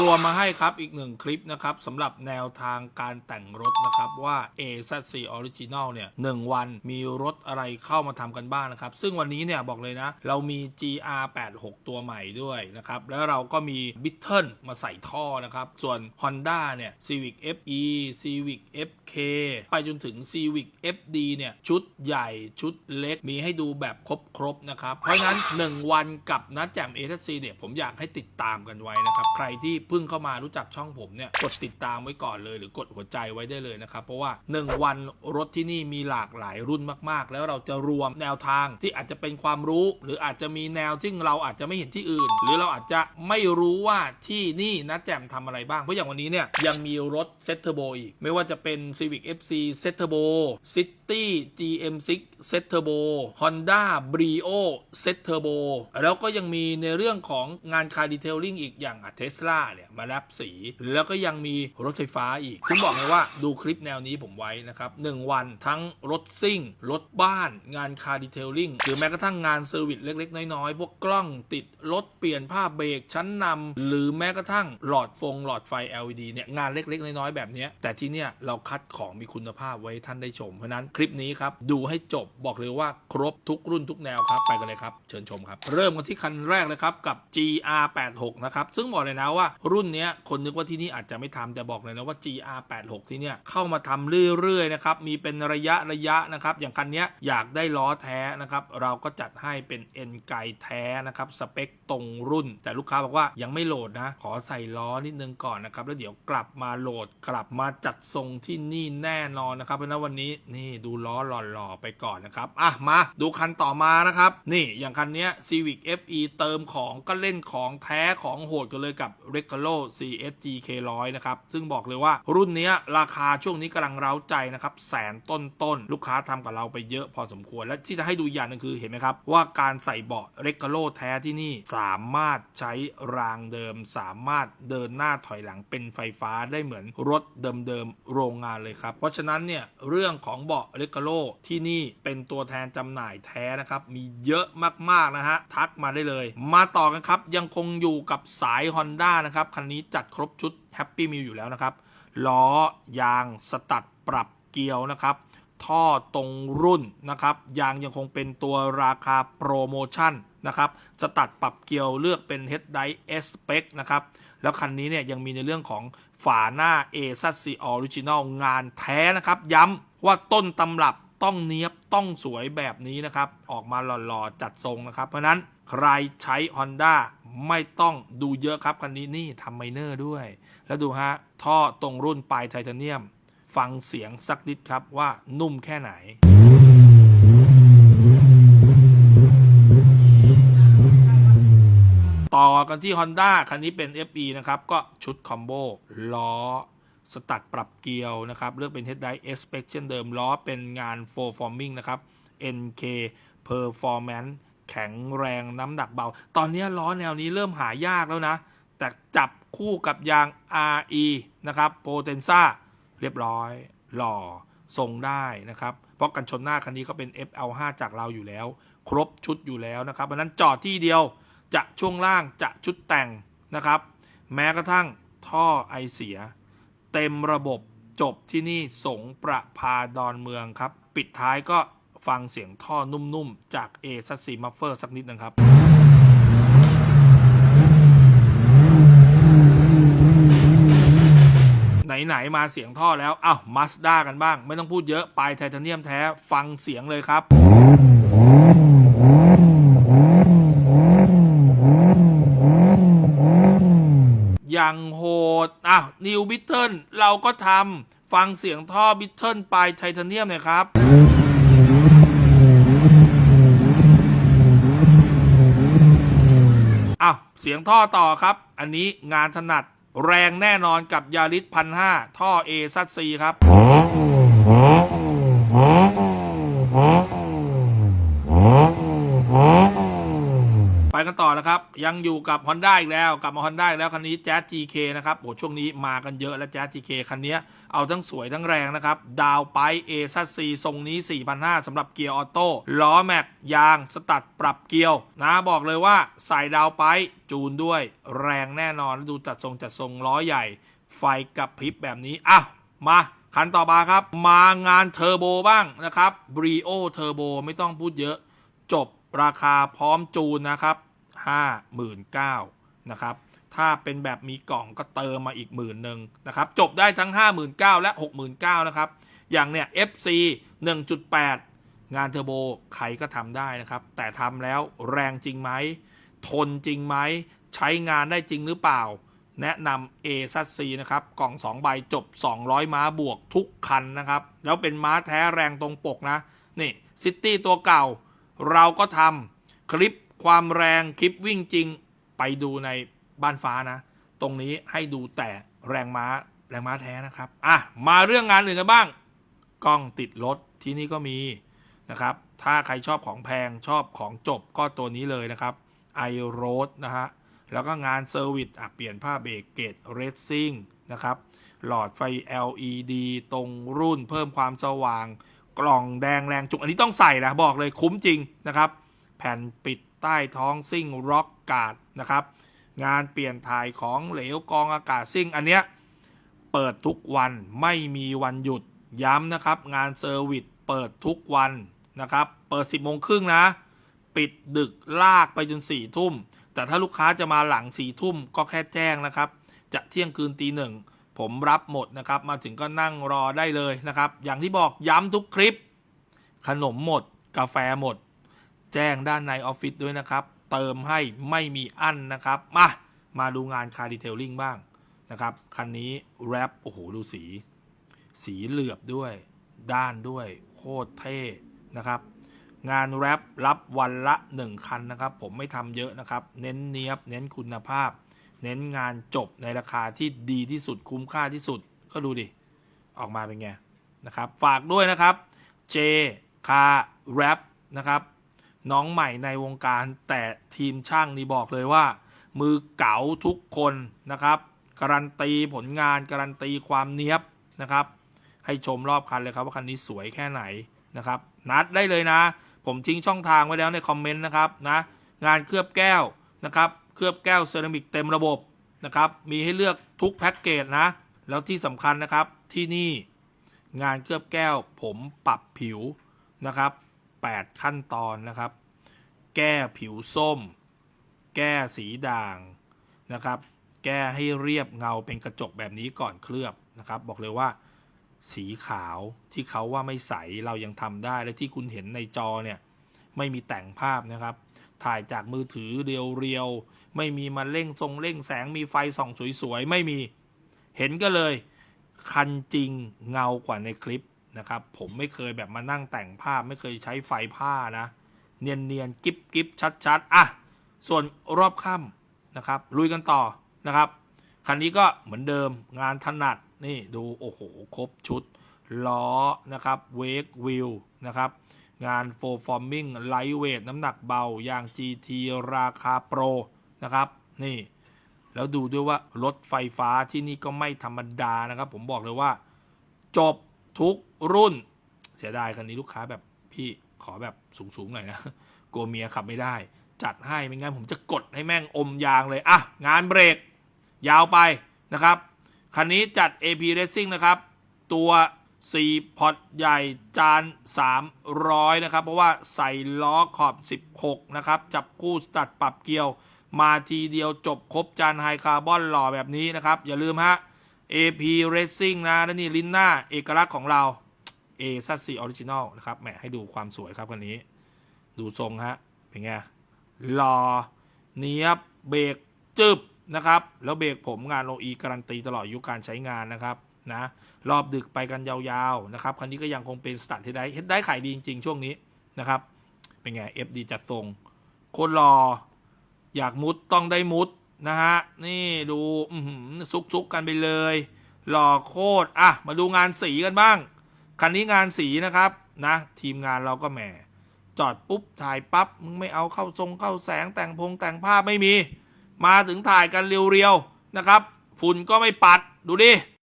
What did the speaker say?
รว มมาให้ครับอีกหนึ่งคลิปนะครับสำหรับแนวทางการแต่งรถนะครับว่า AZC Original เนี่ยหนึ่งวันมีรถอะไรเข้ามาทำกันบ้างนะครับ ซึ่งวันนี้เนี่ยบอกเลยนะ เรามี GR86 ตัวใหม่ด้วยนะครับ แล้วเราก็มี b i t t l e มาใส่ท่อนะครับ ส่วน Honda เนี่ย Civic FE Civic FK ไปจนถึง Civic FD เนี่ยชุดใหญ่ชุดเล็กมีให้ดูแบบครบๆนะครับ เพราะฉะนั้น 1 วันกับนัดแจม AZC เนี่ยผมอยากให้ติดตามกันไว้นะครับ ใครที่เพิ่งเข้ามารู้จักช่องผมเนี่ยกดติดตามไว้ก่อนเลย หรือกดหัวใจไว้ได้เลยนะครับ เพราะว่า 1 วันรถที่นี่มีหลากหลายรุ่นมาก ๆ แล้วเราจะรวมแนวทางที่อาจจะเป็นความรู้ หรืออาจจะมีแนวที่เราอาจจะไม่เห็นที่อื่น หรือเราอาจจะไม่รู้ว่าที่นี่นัดแจมทำอะไรบ้าง เพราะอย่างวันนี้เนี่ยยังมีรถเซตเทอร์โบอีก ไม่ว่าจะเป็น Civic FC เซตเทอร์โบ City GM6 เซตเทอร์โบ Honda Brio เซตเทอร์โบแล้วก็ยังมีในเรื่องของงานคาร์ดีเทลลิ่งอีกอย่างเทสลาเนี่ยมาแรปสี แล้วก็ยังมีรถไฟฟ้าอีกผมบอกเลยว่าดูคลิปแนวนี้ผมไว้นะครับ1วันทั้งรถซิ่ง รถบ้าน งานคาร์ดีเทลลิ่งหรือแม้กระทั่งงานเซอร์วิสเล็ก ๆ น้อย ๆ พวกกล้องติดรถเปลี่ยนผ้าเบรกชั้นนำหรือแม้กระทั่งหลอดฟงหลอดไฟ LED เนี่ยงานเล็ก ๆ น้อยๆแบบนี้แต่ที่เนี่ยเราคัดของมีคุณภาพไว้ท่านได้ชม เพราะฉะนั้นคลิปนี้ครับดูให้จบบอกเลยว่าครบทุกรุ่นทุกแนวครับไปกันเลยครับเชิญชมครับ เริ่มกันที่คันแรกเลยครับกับ GR86 นะครับซึ่งบอกเลยนะว่ารุ่นเนี้ยคนนึกว่าที่นี่อาจจะไม่ทำแต่บอกเลยนะว่า GR86 ที่เนี่ยเข้ามาทำเรื่อยๆนะครับมีเป็นระยะระยะนะครับอย่างคันนี้อยากได้ล้อแท้นะครับเราก็จัดให้เป็นเอ็นไกแท้นะครับสเปค ตรงรุ่น แต่ลูกค้าบอกว่ายังไม่โหลดนะ ขอใส่ล้อนิดนึงก่อนนะครับ แล้วเดี๋ยวกลับมาโหลดกลับมาจัดทรงที่นี่แน่นอนนะครับเพราะนั้นวันนี้นี่ดูล้อหล่อๆไปก่อนนะครับอะมาดูคันต่อมานะครับ นี่อย่างคันนี้ Civic FE เติมของก็เล่นของแท้ของโหดกันเลยกับ r e g a l o CSG K100 นะครับ ซึ่งบอกเลยว่ารุ่นเนี้ยราคาช่วงนี้กำลังเร้าใจนะครับ แสนต้นๆลูกค้าทำกับเราไปเยอะพอสมควร และที่จะให้ดูอย่างนึงคือเห็นไหมครับ ว่าการใส่เบาะ r e g a l o แท้ที่นี่สามารถใช้รางเดิม สามารถเดินหน้าถอยหลังเป็นไฟฟ้าได้เหมือนรถเดิมๆโรงงานเลยครับ เพราะฉะนั้นเนี่ยเรื่องของเบาะ r e g a l o ที่นี่เป็นตัวแทนจำหน่ายแท้นะครับ มีเยอะมากๆนะฮะ ทักมาได้เลย มาต่อกันครับ ยังคงอยู่กับสาย Honda นะครับ คันนี้จัดครบชุด Happy Meal อยู่แล้วนะครับล้อยางสตัดปรับเกียวนะครับ ท่อตรงรุ่นนะครับยางยังคงเป็นตัวราคาโปรโมชั่นนะครับสตัดปรับเกียวเลือกเป็น Head d i S Spec นะครับแล้วคันนี้เนี่ยยังมีในเรื่องของฝาหน้า a z c Original งานแท้นะครับ ย้ำว่าต้นตำรับต้องเนี้ยบต้องสวยแบบนี้นะครับ ออกมาหล่อๆ จัดทรงนะครับ เพราะฉะนั้นใครใช้ Honda ไม่ต้องดูเยอะครับ คันนี้นี่ทำไมเนอร์ด้วย แล้วดูฮะ ท่อตรงรุ่นปลายไทเทเนียม ฟังเสียงสักนิดครับว่านุ่มแค่ไหนต่อกันที่ Honda คันนี้เป็น FE นะครับ ก็ชุดคอมโบล้อ สตัดปรับเกียวนะครับ เลือกเป็น Head d i e S p e c เช่นเดิม ล้อเป็นงาน Full Forming นะครับ NK Performance แข็งแรงน้ำหนักเบา ตอนนี้ล้อแนวนี้เริ่มหายากแล้วนะ แต่จับคู่กับยาง RE นะครับ Potenza เรียบร้อย หล่อ ทรงได้นะครับ เพราะกันชนหน้าคันนี้ก็เป็น FL5 จากเราอยู่แล้ว ครบชุดอยู่แล้วนะครับเพราะนั้นจอดที่เดียวจะช่วงล่างจะชุดแต่งนะครับ แม้กระทั่งท่อไอเสีย เต็มระบบจบที่นี่สงประพาดอนเมืองครับ ปิดท้ายก็ฟังเสียงท่อนุ่มๆ จาก A ซัสซีมัฟเฟอร์สักนิดนะครับ ไหนๆมาเสียงท่อแล้วอ้าวมาสด้ากันบ้าง ไม่ต้องพูดเยอะปลายไทเทเนียมแท้ฟังเสียงเลยครับอย่างโหดอะนิวบิทเทิลเราก็ทำฟังเสียงท่อบิทเทิลปลายไทเทเนียมหน่อยครับอ้าวเสียงท่อต่อครับ อันนี้งานถนัด แรงแน่นอนกับยาริสพันห้าท่อเอซัดซีครับ ไปกันต่อนะครับ ยังอยู่กับ Honda อีกแล้ว กลับมา Honda อีกแล้ว คันนี้ Jazz GK นะครับโอ้ช่วงนี้มากันเยอะแล้ว Jazz GK คันนี้เอาทั้งสวยทั้งแรงนะครับ ดาวไป A ซัสซีทรงนี้ 4,500สำหรับเกียร์ออโต้ล้อแม็กยางสตัดปรับเกียวนะบอกเลยว่าใส่ดาวไปจูนด้วยแรงแน่นอนดูจัดทรงจัดทรงล้อใหญ่ ไฟกับพริบแบบนี้อะมาคันต่อมาครับ มางานเทอร์โบบ้างนะครับ Brio Turbo ไม่ต้องพูดเยอะ จบราคาพร้อมจูนนะครับ 59,000นะครับ ถ้าเป็นแบบมีกล่องก็เติมมาอีกหมื่นหนึ่งนะครับ จบได้ทั้ง 59,000 และ 69,000 นะครับ อย่างเนี่ย FC 1.8 งานเทอร์โบใครก็ทำได้นะครับ แต่ทำแล้วแรงจริงไหม ทนจริงไหม ใช้งานได้จริงหรือเปล่า แนะนำ A ซัซีนะครับ กล่อง 2 ใบจบ 200 ม้าบวกทุกคันนะครับ แล้วเป็นม้าแท้แรงตรงปกนะ นี่ซิตี้ตัวเก่า เราก็ทำคลิป ความแรงคลิปวิ่งจริงไปดูในบ้านฟ้านะ ตรงนี้ให้ดูแต่แรงม้าแรงม้าแท้นะครับ อะ มาเรื่องงานอื่นกันบ้าง กล้องติดรถที่นี่ก็มีนะครับ ถ้าใครชอบของแพงชอบของจบก็ตัวนี้เลยนะครับ i r o a d นะฮะ แล้วก็งานเซอร์วิสอะเปลี่ยนผ้าเบรกเกตเรซซิ่งนะครับ หลอดไฟ LED ตรงรุ่นเพิ่มความสว่าง กล่องแดงแรงจุก อันนี้ต้องใส่นะบอกเลยคุ้มจริงนะครับ แผ่นปิด ใต้ท้องซิ่งร็อกการ์ดนะครับ งานเปลี่ยนถ่ายของเหลวกองอากาศซิ่งอันเนี้ยเปิดทุกวันไม่มีวันหยุดย้ำนะครับ งานเซอร์วิสเปิดทุกวันนะครับ เปิด 10โมงครึ่งนะ ปิดดึกลากไปจน4ี่ทุ่ม แต่ถ้าลูกค้าจะมาหลัง4ี่ทุ่มก็แค่แจ้งนะครับ จะเที่ยงคืนตีหนึ่งผมรับหมดนะครับ มาถึงก็นั่งรอได้เลยนะครับ อย่างที่บอกย้ำทุกคลิป ขนมหมด กาแฟหมด แจ้งด้านในออฟฟิศด้วยนะครับ เติมให้ไม่มีอั้นนะครับ มา มาดูงานคาร์ดีเทลลิ่งบ้างนะครับ คันนี้แรปโอ้โห ดูสี สีเหลือบด้วย ด้านด้วย โคตรเท่นะครับ งานแรปรับวันละ 1 คันนะครับ ผมไม่ทำเยอะนะครับ เน้นเนียบ เน้นคุณภาพ เน้นงานจบในราคาที่ดีที่สุดคุ้มค่าที่สุด ก็ดูดิ ออกมาเป็นไงนะครับ ฝากด้วยนะครับ J คาแรปนะครับ น้องใหม่ในวงการแต่ทีมช่างนี่บอกเลยว่า มือเก๋าทุกคนนะครับ การันตีผลงานการันตีความเนี้ยบนะครับ ให้ชมรอบคันเลยครับว่าคันนี้สวยแค่ไหนนะครับ นัดได้เลยนะ ผมทิ้งช่องทางไว้แล้วในคอมเมนต์นะครับนะงานเคลือบแก้วนะครับ เคลือบแก้วเซรามิกเต็มระบบนะครับ มีให้เลือกทุกแพ็กเกจนะ แล้วที่สำคัญนะครับที่นี่งานเคลือบแก้วผมปรับผิวนะครับ 8 ขั้นตอนนะครับ แก้ผิวส้ม แก้สีด่างนะครับ แก้ให้เรียบเงาเป็นกระจกแบบนี้ก่อนเคลือบนะครับ บอกเลยว่าสีขาวที่เขาว่าไม่ใสเรายังทำได้และที่คุณเห็นในจอเนี่ยไม่มีแต่งภาพนะครับ ถ่ายจากมือถือเรียวๆไม่มีมาเร่งทรงเร่งแสงมีไฟส่องสวยๆ ไม่มีเห็นก็เลย คันจริงเงากว่าในคลิป นะครับ ผมไม่เคยแบบมานั่งแต่งภาพ ไม่เคยใช้ไฟผ้านะ เนียนๆกิ๊บกิบชัดๆอะ ส่วนรอบค่ำนะครับ ลุยกันต่อนะครับ คันนี้ก็เหมือนเดิมงานถนัดนี่ดูโอ้โห ครบชุด ล้อนะครับเวกวิลนะครับงานโฟร์ฟอร์มิงไลท์เวทน้ำหนักเบายาง GT ราคาโปรนะครับ นี่ แล้วดูด้วยว่ารถไฟฟ้าที่นี่ก็ไม่ธรรมดานะครับ ผมบอกเลยว่า จบทุก รุ่น เสียดายคันนี้ลูกค้าแบบพี่ขอแบบสูงๆหน่อยนะกลัวเมียขับไม่ได้ จัดให้ไม่งั้นผมจะกดให้แม่งอมยางเลยอะงานเบรก ยาวไปนะครับ คันนี้จัด AP Racing นะครับ ตัว 4 พอร์ตใหญ่จาน 300 นะครับ เพราะว่าใส่ล้อขอบ 16 นะครับ จับคู่สตัดปรับเกียวมาทีเดียวจบครบจานไฮคาร์บอนหล่อแบบนี้นะครับ อย่าลืมฮะ AP Racing นะและนี่ลินหน้าเอกลักษณ์ของเรา A ซัสซีออริจินอลนะครับ แหมให้ดูความสวยครับคันนี้ ดูทรงฮะ เป็นไงหล่อเนียบ เบรกจึบนะครับ แล้วเบรกผมงานโออีการันตีตลอดอายุการใช้งานนะครับนะรอบดึกไปกันยาวๆนะครับ คันนี้ก็ยังคงเป็นสตาร์ทเฮดได้เฮดได้ขายดีจริงๆ ช่วงนี้นะครับ เป็นไง FD จัดทรงโคตรหล่ออยากมุดต้องได้มุดนะฮะ นี่ดูอื้อหือซุกๆกันไปเลย หล่อโคตร อะ มาดูงานสีกันบ้าง คันนี้งานสีนะครับนะทีมงานเราก็แหมจอดปุ๊บถ่ายปั๊บมึงไม่เอาเข้าทรงเข้าแสงแต่งพงแต่งภาพไม่มี มาถึงถ่ายกันเรียวๆนะครับ ฝุ่นก็ไม่ปัดดูดิ